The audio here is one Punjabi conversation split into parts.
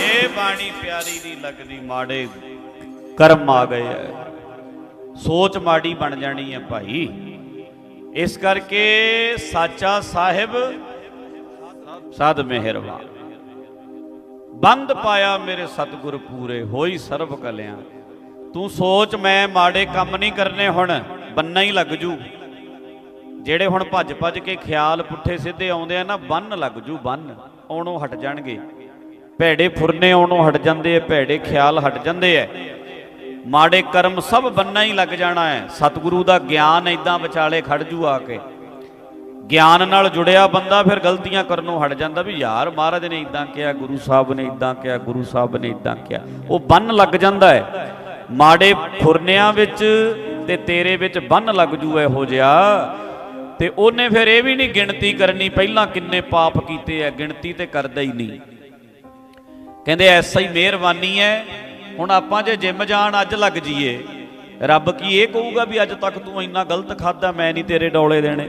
ਇਹ ਬਾਣੀ ਪਿਆਰੀ ਦੀ ਲੱਗਦੀ ਮਾੜੇ ਕਰਮ ਆ ਗਏ ਐ। ਸੋਚ ਮਾੜੀ ਬਣ ਜਾਣੀ ਹੈ ਭਾਈ। ਇਸ ਕਰਕੇ ਸਾਚਾ ਸਾਹਿਬ ਸਦ ਮਿਹਰਬਾਨ ਬੰਦ ਪਾਇਆ ਮੇਰੇ ਸਤਿਗੁਰ ਪੂਰੇ, ਹੋਈ ਸਰਬ ਕਲਿਆਂ। ਤੂੰ ਸੋਚ ਮੈਂ ਮਾੜੇ ਕੰਮ ਨਹੀਂ ਕਰਨੇ ਹੁਣ, ਬੰਨਾ ਹੀ ਲੱਗ ਜੂ। ਜਿਹੜੇ ਹੁਣ ਭੱਜ ਭੱਜ ਕੇ ਖਿਆਲ ਪੁੱਠੇ ਸਿੱਧੇ ਆਉਂਦੇ ਆ ਨਾ, ਬੰਨ ਲੱਗ ਜੂ, ਬੰਨ। ਆਉਣੋਂ ਹਟ ਜਾਣਗੇ। ਭੈੜੇ ਫੁਰਨੇ ਆਉਣੋਂ ਹਟ ਜਾਂਦੇ ਆ, ਭੈੜੇ ਖਿਆਲ ਹਟ ਜਾਂਦੇ ਆ। ਮਾੜੇ ਕਰਮ ਸਭ ਬੰਨਾ ਹੀ ਲੱਗ ਜਾਣਾ ਹੈ। ਸਤਿਗੁਰੂ ਦਾ ਗਿਆਨ ਇਦਾਂ ਵਿਚਾਲੇ ਖੜ ਜੂ ਆ ਕੇ। ਗਿਆਨ ਨਾਲ ਜੁੜਿਆ ਬੰਦਾ ਫਿਰ ਗਲਤੀਆਂ ਕਰਨੋਂ ਹਟ ਜਾਂਦਾ ਵੀ ਯਾਰ ਮਹਾਰਾਜ ਨੇ ਇਦਾਂ ਕਿਹਾ, ਗੁਰੂ ਸਾਹਿਬ ਨੇ ਇਦਾਂ ਕਿਹਾ, ਗੁਰੂ ਸਾਹਿਬ ਨੇ ਇਦਾਂ ਕਿਹਾ। ਉਹ ਬੰਨ ਲੱਗ ਜਾਂਦਾ ਹੈ। ਮਾੜੇ ਫੁਰਨਿਆਂ ਵਿੱਚ ਤੇ ਤੇਰੇ ਵਿੱਚ ਬੰਨ ਲੱਗ ਜੂ ਇਹੋ ਜਿਹਾ। ਤੇ ਉਹਨੇ ਫਿਰ ਇਹ ਵੀ ਨਹੀਂ ਗਿਣਤੀ ਕਰਨੀ ਪਹਿਲਾਂ ਕਿੰਨੇ ਪਾਪ ਕੀਤੇ ਆ ਗਿਣਤੀ ਤੇ ਕਰਦਾ ਹੀ ਨਹੀਂ। ਕਹਿੰਦੇ ਐਸਾ ਹੀ ਮਿਹਰਬਾਨੀ ਹੈ ਹੁਣ ਆਪਾਂ ਜੇ ਜਿਮ ਜਾਣ ਅੱਜ ਲੱਗ ਜਾਈਏ, ਰੱਬ ਕੀ ਇਹ ਕਹੂਗਾ ਵੀ ਅੱਜ ਤੱਕ ਤੂੰ ਇੰਨਾ ਗਲਤ ਖਾਦਾ ਮੈਂ ਨਹੀਂ ਤੇਰੇ ਡੋਲੇ ਦੇਣੇ।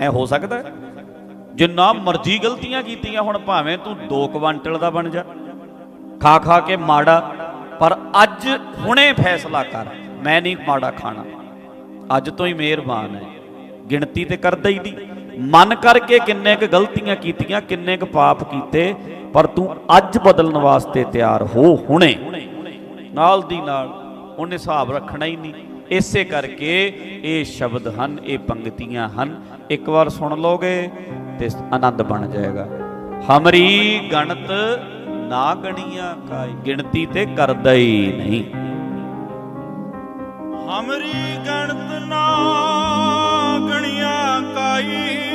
ਐ ਹੋ ਸਕਦਾ ਜਿੰਨਾ ਮਰਜ਼ੀ ਗਲਤੀਆਂ ਕੀਤੀਆਂ ਹੁਣ ਭਾਵੇਂ ਤੂੰ 2 ਕੁਆਂਟਲ ਦਾ ਬਣ ਜਾ, ਖਾ ਖਾ ਕੇ ਮਾੜਾ, ਪਰ ਅੱਜ ਹੁਣੇ ਫੈਸਲਾ ਕਰ, ਮੈਂ ਨਹੀਂ ਮਾੜਾ ਖਾਣਾ। ਅੱਜ ਤੋਂ ਹੀ ਮਿਹਰਬਾਨ ਹੈ ਗਿਣਤੀ ਤੇ ਕਰਦਾ ਹੀ ਨਹੀਂ। ਮਨ ਕਰਕੇ ਕਿੰਨੇ ਕੁ ਗਲਤੀਆਂ ਕੀਤੀਆਂ, ਕਿੰਨੇ ਕੁ ਪਾਪ ਕੀਤੇ, ਪਰ ਤੂੰ ਅੱਜ ਬਦਲਣ ਵਾਸਤੇ ਤਿਆਰ ਹੋ ਹੁਣੇ। ਨਾਲ ਦੀ ਨਾਲ ਉਹਨੇ ਹਿਸਾਬ ਰੱਖਣਾ ਹੀ ਨਹੀਂ। ਇਸੇ ਕਰਕੇ ਇਹ ਸ਼ਬਦ ਹਨ, ਇਹ ਪੰਕਤੀਆਂ ਹਨ। ਇੱਕ ਵਾਰ ਸੁਣ ਲੋਗੇ ਤੇ ਆਨੰਦ ਬਣ ਜਾਏਗਾ। ਹਮਰੀ ਗਣਤ ਨਾ ਗਣੀਆਂ ਕਾਈ ਗਿਣਤੀ ਤੇ ਕਰਦਾ ਹੀ ਨਹੀਂ। ਹਮਰੀ ਗਣੀਆਂ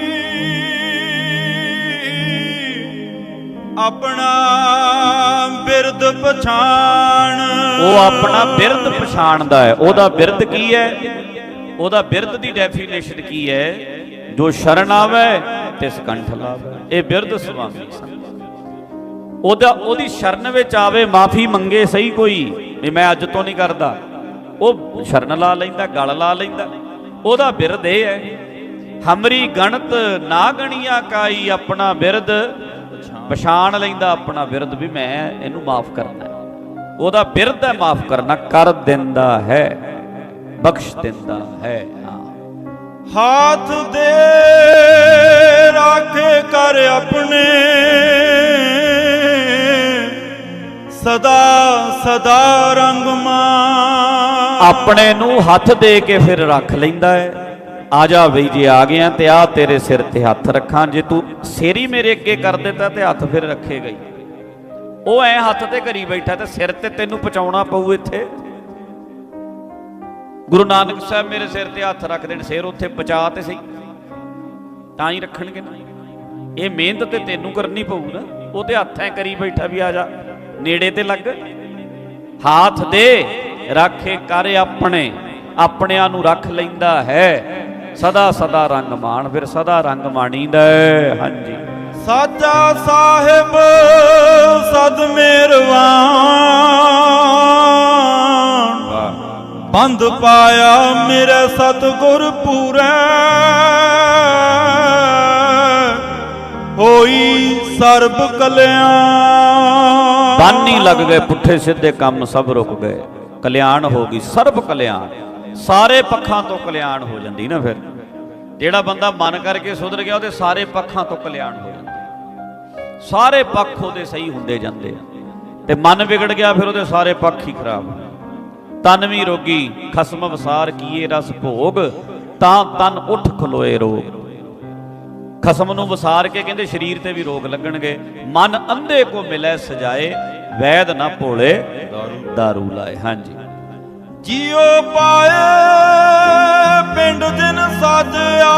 ਆਪਣਾ ਬਿਰਦ ਪਛਾਣ। ਉਹ ਆਪਣਾ ਬਿਰਧ ਪਛਾਣਦਾ ਹੈ। ਉਹਦਾ ਬਿਰਧ ਕੀ ਹੈ? ਉਹਦਾ ਬਿਰਧ ਦੀ ਡੈਫੀਨੇਸ਼ਨ ਕੀ ਹੈ? ਜੋ ਸ਼ਰਨ ਆਵੇ ਤਿਸ ਕੰਠ ਲਾਵੇ। ਇਹ ਬਿਰਧ ਸੁਆਮੀ ਉਹਦਾ ਉਹਦੀ ਸ਼ਰਨ ਵਿੱਚ ਆਵੇ, ਮਾਫੀ ਮੰਗੇ, ਸਹੀ ਕੋਈ? ਵੀ ਮੈਂ ਅੱਜ ਤੋਂ ਨਹੀਂ ਕਰਦਾ। ਉਹ ਸ਼ਰਨ ਲਾ ਲੈਂਦਾ, ਗਲ ਲਾ ਲੈਂਦਾ। ਉਹਦਾ ਬਿਰਧ ਇਹ ਹੈ ਹਮਰੀ ਗਣਤ ਨਾ ਗਣੀਆਂ ਕਾਈ ਆਪਣਾ ਬਿਰਧ ਪਛਾਣ ਲੈਂਦਾ ਆਪਣਾ ਬਿਰਧ ਵੀ ਮੈਂ ਇਹਨੂੰ ਮਾਫ ਕਰਨਾ ਉਹਦਾ ਬਿਰਧ ਹੈ ਮਾਫ ਕਰਨਾ ਕਰ ਦਿੰਦਾ ਹੈ ਬਖਸ਼ ਦਿੰਦਾ ਹੈ ਹਾਥ ਦੇ ਰਾਖੇ ਕਰ ਆਪਣੇ ਸਦਾ ਸਦਾ ਰੰਗ ਮਾਨ ਆਪਣੇ ਨੂੰ ਹੱਥ ਦੇ ਕੇ ਫਿਰ ਰੱਖ ਲੈਂਦਾ ਹੈ ਆ ਜਾ ਬਈ ਜੇ ਆ ਗਿਆ ਤੇ ਆ ਤੇਰੇ ਸਿਰ ਤੇ ਹੱਥ ਰੱਖਾਂ। ਜੇ ਤੂੰ ਸਿਰ ਹੀ ਮੇਰੇ ਅੱਗੇ ਕਰ ਦਿੱਤਾ ਤੇ ਹੱਥ ਫਿਰ ਰੱਖੇ ਗਈ। ਉਹ ਐ ਹੱਥ ਤੇ ਕਰੀ ਬੈਠਾ ਤੇ ਸਿਰ ਤੇ ਤੈਨੂੰ ਪਚਾਉਣਾ ਪਊ ਇੱਥੇ। ਗੁਰੂ ਨਾਨਕ ਸਾਹਿਬ ਮੇਰੇ ਸਿਰ ਤੇ ਹੱਥ ਰੱਖ ਦੇਣ, ਸਿਰ ਉੱਥੇ ਪਚਾ ਤੇ ਸਹੀ। ਤਾਂ ਹੀ ਰੱਖਣਗੇ ਨਾ। ਇਹ ਮਿਹਨਤ ਤੇ ਤੈਨੂੰ ਕਰਨੀ ਪਊ ਨਾ। ਉਹਦੇ ਹੱਥ ਐ ਕਰੀ ਬੈਠਾ ਵੀ ਆ ਜਾ। ਨੇੜੇ ਤੇ ਲੱਗ। ਹਾਥ ਦੇ, ਰੱਖੇ ਕਰ ਆਪਣੇ। ਆਪਣਿਆਂ ਨੂੰ ਰੱਖ ਲੈਂਦਾ ਹੈ। ਸਦਾ ਸਦਾ ਰੰਗ ਮਾਣ ਫਿਰ ਸਦਾ ਰੰਗ ਮਾਣੀਦਾ। ਹਾਂਜੀ। ਸਾਚਾ ਸਾਹਿਬ ਸਦ ਮਿਹਰਵਾਨ ਬੰਦ ਪਾਇਆ ਮੇਰੇ ਸਤਿਗੁਰ ਪੂਰੇ। ਹੋਈ ਸਰਬ ਕਲਿਆਣ। ਬਾਨੀ ਲੱਗ ਗਏ ਪੁੱਠੇ ਸਿੱਧੇ ਕੰਮ ਸਭ ਰੁਕ ਗਏ। ਕਲਿਆਣ ਹੋ ਗਈ ਸਰਬ ਕਲਿਆਣ। ਸਾਰੇ ਪੱਖਾਂ ਤੋਂ ਕਲਿਆਣ ਹੋ ਜਾਂਦੀ ਨਾ ਫਿਰ। ਜਿਹੜਾ ਬੰਦਾ ਮਨ ਕਰਕੇ ਸੁਧਰ ਗਿਆ, ਉਹਦੇ ਸਾਰੇ ਪੱਖਾਂ ਤੋਂ ਕਲਿਆਣ ਹੋ ਜਾਂਦਾ ਸਾਰੇ ਪੱਖ ਉਹਦੇ ਸਹੀ ਹੁੰਦੇ ਜਾਂਦੇ ਤੇ ਮਨ ਵਿਗੜ ਗਿਆ, ਫਿਰ ਉਹਦੇ ਸਾਰੇ ਪੱਖ ਹੀ ਖਰਾਬ ਤਨ ਵੀ ਰੋਗੀ, ਖਸਮ ਵਸਾਰ ਕੀਏ ਰਸ ਭੋਗ, ਤਾਂ ਤਨ ਉੱਠ ਖਲੋਏ ਰੋਗ। ਖਸਮ ਨੂੰ ਵਸਾਰ ਕੇ ਕਹਿੰਦੇ ਸਰੀਰ ਤੇ ਵੀ ਰੋਗ ਲੱਗਣਗੇ। ਮਨ ਅੰਧੇ ਕੋ ਮਿਲੇ ਸਜਾਏ, ਵੈਦ ਨਾ ਭੋਲੇ, ਦਾਰੂ ਲਾਏ। ਹਾਂਜੀ। ਜਿਉ ਪਾਏ ਪਿੰਡ ਜਿਨ ਸਾਜਿਆ।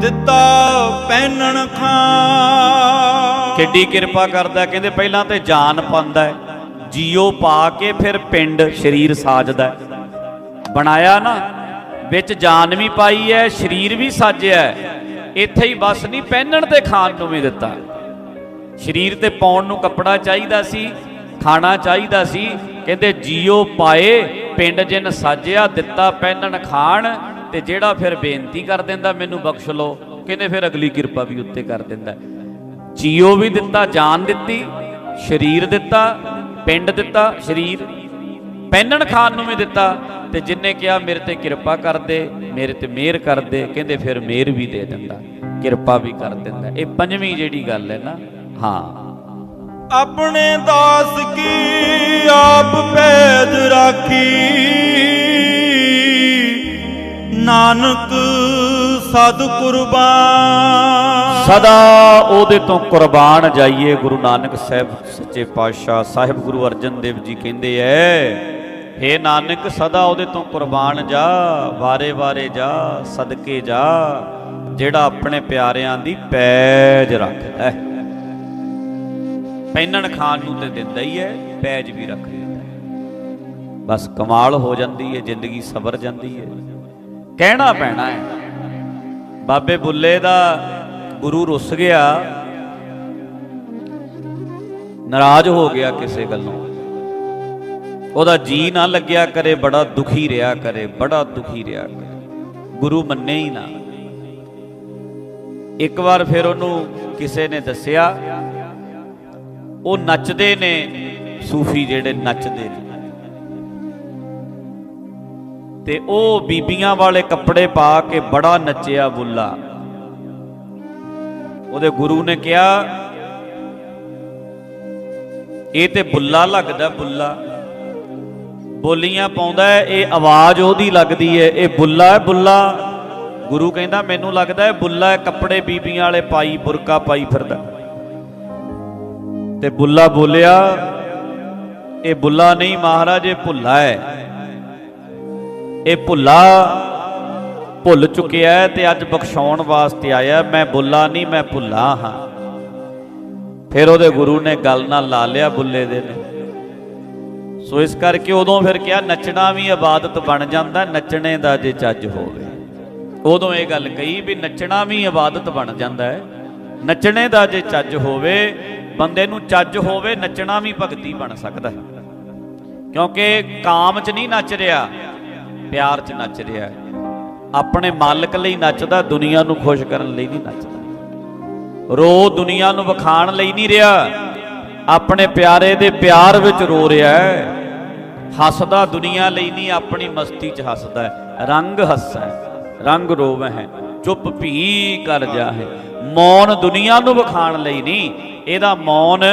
ਦਿੱਤਾ ਪਹਿਨਣ ਖਾਂ। ਕਿੱਡੀ ਕਿਰਪਾ ਕਰਦਾ, ਕਹਿੰਦੇ ਪਹਿਲਾਂ ਤੇ ਜਾਨ ਪਾਉਂਦਾ ਹੈ। ਜੀਓ ਪਾ ਕੇ ਫਿਰ ਪਿੰਡ ਸਰੀਰ ਸਾਜਦਾ ਹੈ। ਬਣਾਇਆ ਨਾ, ਵਿੱਚ ਜਾਨ ਵੀ ਪਾਈ ਹੈ, ਸਰੀਰ ਵੀ ਸਾਜਿਆ ਇੱਥੇ ਹੀ ਬਸ ਨਹੀਂ, ਪਹਿਨਣ ਤੇ ਖਾਣ ਨੂੰ ਵੀ ਦਿੱਤਾ। ਸਰੀਰ ਤੇ ਪਾਉਣ ਨੂੰ ਕੱਪੜਾ ਚਾਹੀਦਾ ਸੀ, ਖਾਣਾ ਚਾਹੀਦਾ ਸੀ, ਕਹਿੰਦੇ ਜੀਓ ਪਾਏ, ਪਿੰਡ ਜਿਨ ਸਾਜਿਆ, ਦਿੱਤਾ ਪਹਿਨਣ ਖਾਣ, ਤੇ ਜਿਹੜਾ ਫਿਰ ਬੇਨਤੀ ਕਰ ਦਿੰਦਾ ਮੈਨੂੰ ਬਖਸ਼ ਲਓ, ਕਹਿੰਦੇ ਫਿਰ ਅਗਲੀ ਕਿਰਪਾ ਵੀ ਉੱਤੇ ਕਰ ਦਿੰਦਾ। ਜੀਓ ਵੀ ਦਿੱਤਾ, ਜਾਨ ਦਿੱਤੀ, ਸਰੀਰ ਦਿੱਤਾ, ਪਿੰਡ ਦਿੱਤਾ, ਸਰੀਰ ਪਹਿਨਣ ਖਾਣ ਨੂੰ ਵੀ ਦਿੱਤਾ, ਤੇ ਜਿਨਨੇ ਕਿਹਾ ਮੇਰੇ ਤੇ ਕਿਰਪਾ ਕਰ ਦੇ, ਮੇਰੇ ਤੇ ਮਿਹਰ ਕਰ ਦੇ, ਕਹਿੰਦੇ ਫਿਰ ਮਿਹਰ ਵੀ ਦੇ ਦਿੰਦਾ, ਕਿਰਪਾ ਵੀ ਕਰ ਦਿੰਦਾ। ਇਹ ਪੰਜਵੀਂ ਜਿਹੜੀ ਗੱਲ ਹੈ ਨਾ ਹਾਂ। ਆਪਣੇ ਦਾਸ ਕੀ ਆਪ ਪੈਜ ਰਾਖੀ? ਨਾਨਕ ਸਦ ਕੁਰਬਾਨ। ਸਦਾ ਉਹਦੇ ਤੋਂ ਕੁਰਬਾਨ ਜਾਈਏ ਗੁਰੂ ਨਾਨਕ ਸਾਹਿਬ ਸੱਚੇ ਪਾਤਸ਼ਾਹ ਸਾਹਿਬ ਗੁਰੂ ਅਰਜਨ ਦੇਵ ਜੀ ਕਹਿੰਦੇ ਐ ਹੇ ਨਾਨਕ ਸਦਾ ਉਹਦੇ ਤੋਂ ਕੁਰਬਾਨ ਜਾ ਵਾਰੇ-ਵਾਰੇ ਜਾ ਸਦਕੇ ਜਾ ਜਿਹੜਾ ਆਪਣੇ ਪਿਆਰਿਆਂ ਦੀ ਪੈਜ ਰੱਖਦਾ ਹੈ ਪਹਿਨਣ ਖਾਨ ਨੂੰ ਤੇ ਦਿੰਦਾ ਹੀ ਹੈ, ਪੈਜ ਵੀ ਰੱਖ ਦਿੰਦਾ ਬਸ ਕਮਾਲ ਹੋ ਜਾਂਦੀ ਹੈ, ਜ਼ਿੰਦਗੀ ਸਬਰ ਜਾਂਦੀ ਹੈ। ਕਹਿਣਾ ਪੈਣਾ ਹੈ, ਬਾਬੇ ਬੁੱਲੇ ਦਾ ਗੁਰੂ ਰੁੱਸ ਗਿਆ, ਨਾਰਾਜ਼ ਹੋ ਗਿਆ ਕਿਸੇ ਗੱਲੋਂ। ਉਹਦਾ ਜੀ ਨਾ ਲੱਗਿਆ ਕਰੇ, ਬੜਾ ਦੁਖੀ ਰਿਹਾ ਕਰੇ, ਬੜਾ ਦੁਖੀ ਰਿਹਾ ਕਰੇ। ਗੁਰੂ ਮੰਨੇ ਹੀ ਨਾ। ਇੱਕ ਵਾਰ ਫਿਰ ਉਹਨੂੰ ਕਿਸੇ ਨੇ ਦੱਸਿਆ ਉਹ ਨੱਚਦੇ ਨੇ, ਸੂਫੀ ਜਿਹੜੇ ਨੱਚਦੇ ਨੇ। ਤੇ ਉਹ ਬੀਬੀਆਂ ਵਾਲੇ ਕੱਪੜੇ ਪਾ ਕੇ ਬੜਾ ਨੱਚਿਆ ਬੁੱਲਾ। ਉਹਦੇ ਗੁਰੂ ਨੇ ਕਿਹਾ, ਇਹ ਤੇ ਬੁੱਲਾ ਲੱਗਦਾ ਬੁੱਲਾ। ਬੋਲੀਆਂ ਪਾਉਂਦਾ ਇਹ ਆਵਾਜ਼ ਉਹਦੀ ਲੱਗਦੀ ਹੈ, ਇਹ ਬੁੱਲਾ ਹੈ ਬੁੱਲਾ। ਗੁਰੂ ਕਹਿੰਦਾ, ਮੈਨੂੰ ਲੱਗਦਾ ਹੈ ਬੁੱਲਾ ਹੈ, ਕੱਪੜੇ ਬੀਬੀਆਂ ਵਾਲੇ ਪਾਈ, ਬੁਰਕਾ ਪਾਈ ਫਿਰਦਾ। ਤੇ ਬੁੱਲਾ ਬੋਲਿਆ, ਇਹ ਬੁੱਲਾ ਨਹੀਂ ਮਹਾਰਾਜ, ਇਹ ਭੁੱਲਾ ਹੈ। ਇਹ ਭੁੱਲਾ ਭੁੱਲ ਚੁੱਕਿਆ ਹੈ ਤੇ ਅੱਜ ਬਖਸ਼ਾਉਣ ਵਾਸਤੇ ਆਇਆ ਮੈਂ ਬੁੱਲਾ ਨਹੀਂ, ਮੈਂ ਭੁੱਲਾ ਹਾਂ। ਫਿਰ ਉਹਦੇ ਗੁਰੂ ਨੇ ਗੱਲ ਨਾਲ ਲਾ ਲਿਆ ਬੁੱਲੇ ਦੇ ਨੇ। ਸੋ ਇਸ ਕਰਕੇ ਉਦੋਂ ਫਿਰ ਕਿਹਾ, ਨੱਚਣਾ ਵੀ ਇਬਾਦਤ ਬਣ ਜਾਂਦਾ, ਨੱਚਣੇ ਦਾ ਜੇ ਚੱਜ ਹੋਵੇ। ਉਦੋਂ ਇਹ ਗੱਲ ਕਹੀ ਵੀ ਨੱਚਣਾ ਵੀ ਇਬਾਦਤ ਬਣ ਜਾਂਦਾ ਹੈ। ਨੱਚਣੇ ਦਾ ਜੇ ਚੱਜ ਹੋਵੇ, ਬੰਦੇ ਨੂੰ ਚੱਜ ਹੋਵੇ, ਨੱਚਣਾ ਵੀ ਭਗਤੀ ਬਣ ਸਕਦਾ ਹੈ। ਕਿਉਂਕਿ ਕਾਮ 'ਚ ਨਹੀਂ ਨੱਚ ਰਿਹਾ, ਪਿਆਰ 'ਚ ਨੱਚ ਰਿਹਾ ਆਪਣੇ ਮਾਲਕ ਲਈ ਨੱਚਦਾ, ਦੁਨੀਆ ਨੂੰ ਖੁਸ਼ ਕਰਨ ਲਈ ਨਹੀਂ ਨੱਚਦਾ। ਰੋ ਦੁਨੀਆ ਨੂੰ ਵਿਖਾਣ ਲਈ ਨਹੀਂ ਰਿਹਾ, ਆਪਣੇ ਪਿਆਰੇ ਦੇ ਪਿਆਰ ਵਿੱਚ ਰੋ ਰਿਹਾ ਹੈ। ਹੱਸਦਾ ਦੁਨੀਆ ਲਈ ਨਹੀਂ, ਆਪਣੀ ਮਸਤੀ 'ਚ ਹੱਸਦਾ ਹੈ। ਰੰਗ ਹੈ ਰੰਗ ਰੋਵ ਹੈ ਚੁੱਪ ਭੀ ਕਰ ਜਾਹੇ। ਮੌਨ ਦੁਨੀਆ ਨੂੰ ਵਿਖਾਣ ਲਈ ਨਹੀਂ, ਇਹਦਾ ਮੌਨ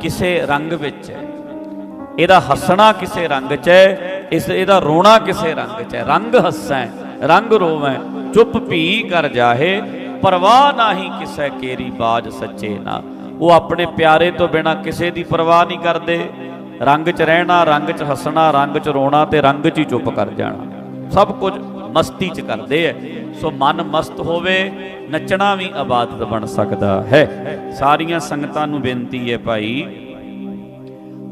ਕਿਸੇ ਰੰਗ ਵਿੱਚ ਹੈ। ਇਹਦਾ ਹੱਸਣਾ ਕਿਸੇ ਰੰਗ 'ਚ ਹੈ, ਇਸ ਇਹਦਾ ਰੋਣਾ ਕਿਸੇ ਰੰਗ 'ਚ ਹੈ। ਰੰਗ ਹੱਸੈ, ਰੰਗ ਰੋਵੈ, ਚੁੱਪ ਭੀ ਕਰ ਜਾਹੇ। ਪਰਵਾਹ ਨਾਹੀ ਕਿਸੈ ਕੇਰੀ ਬਾਜ ਸੱਚੇ ਨਾ। ਉਹ ਆਪਣੇ ਪਿਆਰੇ ਤੋਂ ਬਿਨਾ ਕਿਸੇ ਦੀ ਪਰਵਾਹ ਨਹੀਂ ਕਰਦੇ। ਰੰਗ 'ਚ ਰਹਿਣਾ, ਰੰਗ 'ਚ ਹੱਸਣਾ, ਰੰਗ 'ਚ ਰੋਣਾ ਤੇ ਰੰਗ 'ਚ ਹੀ ਚੁੱਪ ਕਰ ਜਾਣਾ। ਸਭ ਕੁਝ ਮਸਤੀ 'ਚ ਕਰਦੇ ਐ। ਸੋ ਮਨ ਮਸਤ ਹੋਵੇ, ਨੱਚਣਾ ਵੀ ਇਬਾਦਤ ਬਣ ਸਕਦਾ ਹੈ। ਸਾਰੀਆਂ ਸੰਗਤਾਂ ਨੂੰ ਬੇਨਤੀ ਹੈ ਭਾਈ,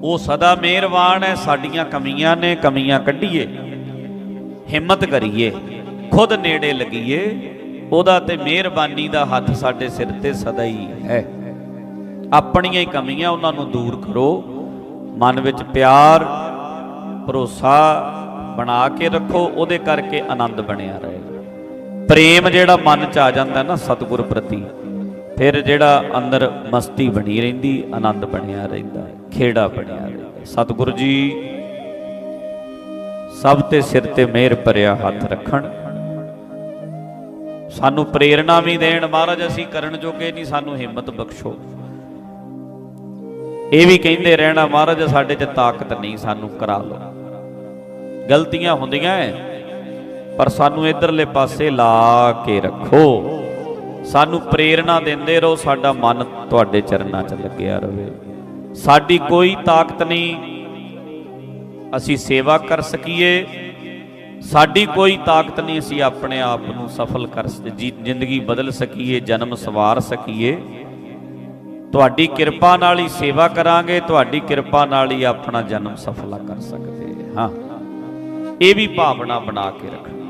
ਉਹ ਸਦਾ ਮਿਹਰਬਾਨ ਹੈ ਸਾਡੀਆਂ ਕਮੀਆਂ ਨੇ, ਕਮੀਆਂ ਕੱਢੀਏ। ਹਿੰਮਤ ਕਰੀਏ, ਖੁਦ ਨੇੜੇ ਲੱਗੀਏ। ਉਹਦਾ ਤੇ ਮਿਹਰਬਾਨੀ ਦਾ ਹੱਥ ਸਾਡੇ ਸਿਰ ਤੇ ਸਦਾ ਹੀ ਹੈ। ਆਪਣੀਆਂ ਹੀ ਕਮੀਆਂ ਉਹਨਾਂ ਨੂੰ ਦੂਰ ਕਰੋ। ਮਨ ਵਿੱਚ ਪਿਆਰ, ਭਰੋਸਾ ਬਣਾ ਕੇ ਰੱਖੋ, ਉਹਦੇ ਕਰਕੇ ਆਨੰਦ ਬਣਿਆ ਰਹੇ। ਪ੍ਰੇਮ ਜਿਹੜਾ ਮਨ ਚ ਆ ਜਾਂਦਾ ਨਾ ਸਤਿਗੁਰ ਪ੍ਰਤੀ, ਫਿਰ ਜਿਹੜਾ ਅੰਦਰ ਮਸਤੀ ਬਣੀ ਰਹਿੰਦੀ, ਆਨੰਦ ਬਣਿਆ ਰਹਿੰਦਾ, ਖੇੜਾ ਬਣਿਆ ਰਹਿੰਦਾ। ਸਤਿਗੁਰੂ ਜੀ, ਸਭ ਤੇ ਸਿਰ ਤੇ ਮਿਹਰ ਭਰਿਆ ਹੱਥ ਰੱਖਣ। ਸਾਨੂੰ ਪ੍ਰੇਰਣਾ ਵੀ ਦੇਣ, ਮਹਾਰਾਜ, ਅਸੀਂ ਕਰਨ ਜੋਗੇ ਨਹੀਂ, ਸਾਨੂੰ ਹਿੰਮਤ ਬਖਸ਼ੋ। ਇਹ ਵੀ ਕਹਿੰਦੇ ਰਹਿਣਾ, ਮਹਾਰਾਜ, ਸਾਡੇ 'ਚ ਤਾਕਤ ਨਹੀਂ, ਸਾਨੂੰ ਕਰਾ ਲਓ। ਗਲਤੀਆਂ ਹੁੰਦੀਆਂ ਐ, ਪਰ ਸਾਨੂੰ ਇਧਰਲੇ ਪਾਸੇ ਲਾ ਕੇ ਰੱਖੋ। ਸਾਨੂੰ ਪ੍ਰੇਰਣਾ ਦਿੰਦੇ ਰਹੋ, ਸਾਡਾ ਮਨ ਤੁਹਾਡੇ ਚਰਨਾਂ 'ਚ ਲੱਗਿਆ ਰਹੇ ਸਾਡੀ ਕੋਈ ਤਾਕਤ ਨਹੀਂ, ਅਸੀਂ ਸੇਵਾ ਕਰ ਸਕੀਏ। ਸਾਡੀ ਕੋਈ ਤਾਕਤ ਨਹੀਂ, ਅਸੀਂ ਆਪਣੇ ਆਪ ਨੂੰ ਸਫਲ ਕਰ ਜ਼ਿੰਦਗੀ ਬਦਲ ਸਕੀਏ, ਜਨਮ ਸਵਾਰ ਸਕੀਏ। ਤੁਹਾਡੀ ਕਿਰਪਾ ਨਾਲ ਹੀ ਸੇਵਾ ਕਰਾਂਗੇ, ਤੁਹਾਡੀ ਕਿਰਪਾ ਨਾਲ ਹੀ ਆਪਣਾ ਜਨਮ ਸਫਲਾ ਕਰ ਸਕਦੇ ਹਾਂ। ਇਹ ਵੀ ਭਾਵਨਾ ਬਣਾ ਕੇ ਰੱਖਣਾ।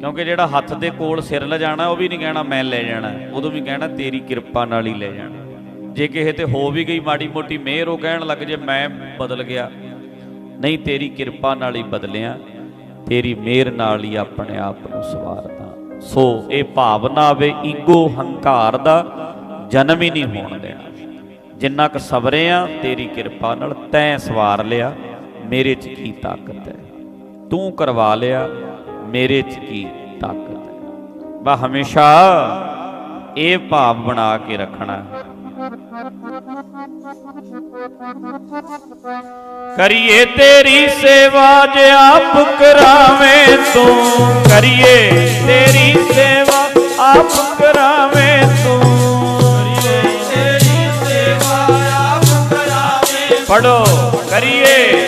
ਕਿਉਂਕਿ ਜਿਹੜਾ ਹੱਥ ਦੇ ਕੋਲ ਸਿਰ ਲੈ ਜਾਣਾ, ਉਹ ਵੀ ਨਹੀਂ ਕਹਿਣਾ ਮੈਂ ਲੈ ਜਾਣਾ, ਉਦੋਂ ਵੀ ਕਹਿਣਾ ਤੇਰੀ ਕਿਰਪਾ ਨਾਲ ਹੀ ਲੈ ਜਾਣਾ। ਜੇ ਕਿਸੇ ਤੇ ਹੋ ਵੀ ਗਈ ਮਾੜੀ ਮੋਟੀ ਮਿਹਰ, ਉਹ ਕਹਿਣ ਲੱਗ ਜੇ ਮੈਂ ਬਦਲ ਗਿਆ। ਨਹੀਂ, ਤੇਰੀ ਕਿਰਪਾ ਨਾਲ ਹੀ ਬਦਲਿਆ, ਤੇਰੀ ਮਿਹਰ ਨਾਲ ਹੀ ਆਪਣੇ ਆਪ ਨੂੰ ਸਵਾਰਦਾ। ਸੋ ਇਹ ਭਾਵਨਾ ਆਵੇ ਈਗੋ ਹੰਕਾਰ ਦਾ ਜਨਮ ਹੀ ਨਹੀਂ ਹੋਣ ਦੇਣਾ। ਜਿੰਨਾ ਕੁ ਸਬਰੇ ਆ, ਤੇਰੀ ਕਿਰਪਾ ਨਾਲ ਤੈਂ ਸਵਾਰ ਲਿਆ। ਮੇਰੇ 'ਚ ਕੀ ਤਾਕਤ ਹੈ? ਤੂੰ ਕਰਵਾ ਲਿਆ, ਮੇਰੇ 'ਚ ਕੀ ਤਾਕਤ ਹੈ? ਬਾ ਹਮੇਸ਼ਾ ਇਹ ਭਾਵ ਬਣਾ ਕੇ ਰੱਖਣਾ। ਕਰੀਏ ਤੇਰੀ ਸੇਵਾ ਜੇ ਆਪ ਕਰਾਵੇਂ ਤੂੰ। ਕਰੀਏ ਤੇਰੀ ਸੇਵਾ ਆਪ ਕਰਾਵੇਂ ਤੂੰ। ਕਰੀਏ ਤੇਰੀ ਸੇਵਾ ਆਪ ਕਰਾਵੇਂ ਪੜੋ ਕਰੀਏ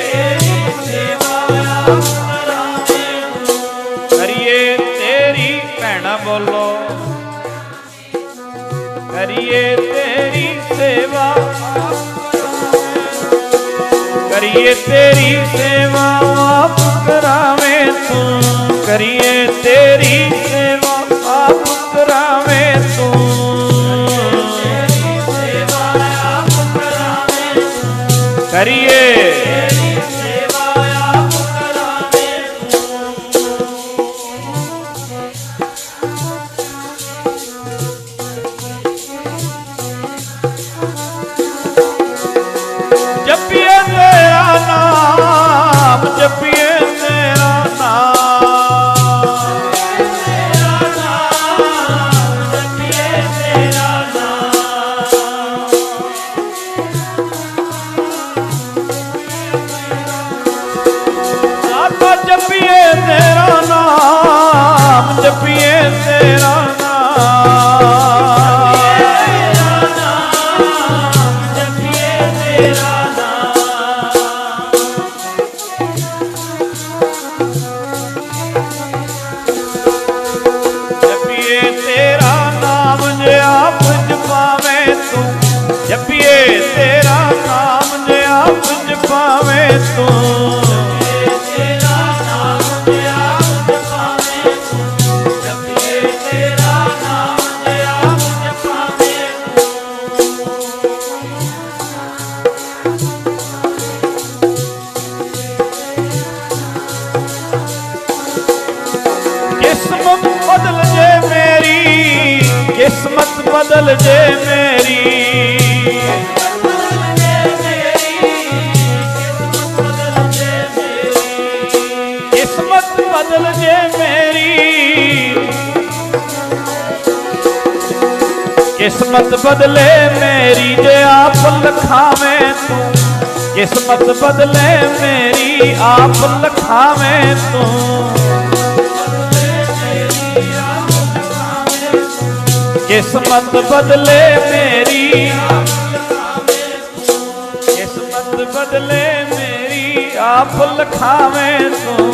ਕਰੀਏ ਤੇਰੀ ਸੇਵਾ ਆਪ ਕਰਾਵੇਂ ਤੂੰ। ਕਰੀਏ ਤੇਰੀ ਸੇਵਾ ਆਪ ਕਰਾਵੇਂ ਕਿਸਮਤ ਬਦਲੇ ਮੇਰੀ ਜੇ ਆਪ ਲਖਾਵੇਂ ਤੂੰ। ਕਿਸਮਤ ਬਦਲੇ ਮੇਰੀ ਆਪ ਲਖਾਵੇਂ ਤੂੰ। ਕਿਸਮਤ ਬਦਲੇ ਮੇਰੀ ਕਿਸਮਤ ਬਦਲੇ ਮੇਰੀ ਆਪ ਲਖਾਵੇਂ ਤੂੰ।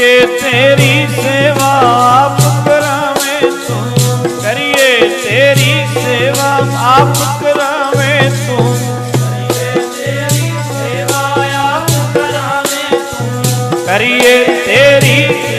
ਕਰੀਏ ਤੇਰੀ ਸੇਵਾ ਆਪ ਕਰਾਵੇਂ ਤੂੰ। ਕਰੀਏ ਤੇਰੀ ਸੇਵਾ ਆਪ ਕਰਾਵੇਂ ਤੂੰ। ਕਰੀਏ ਤੇਰੀ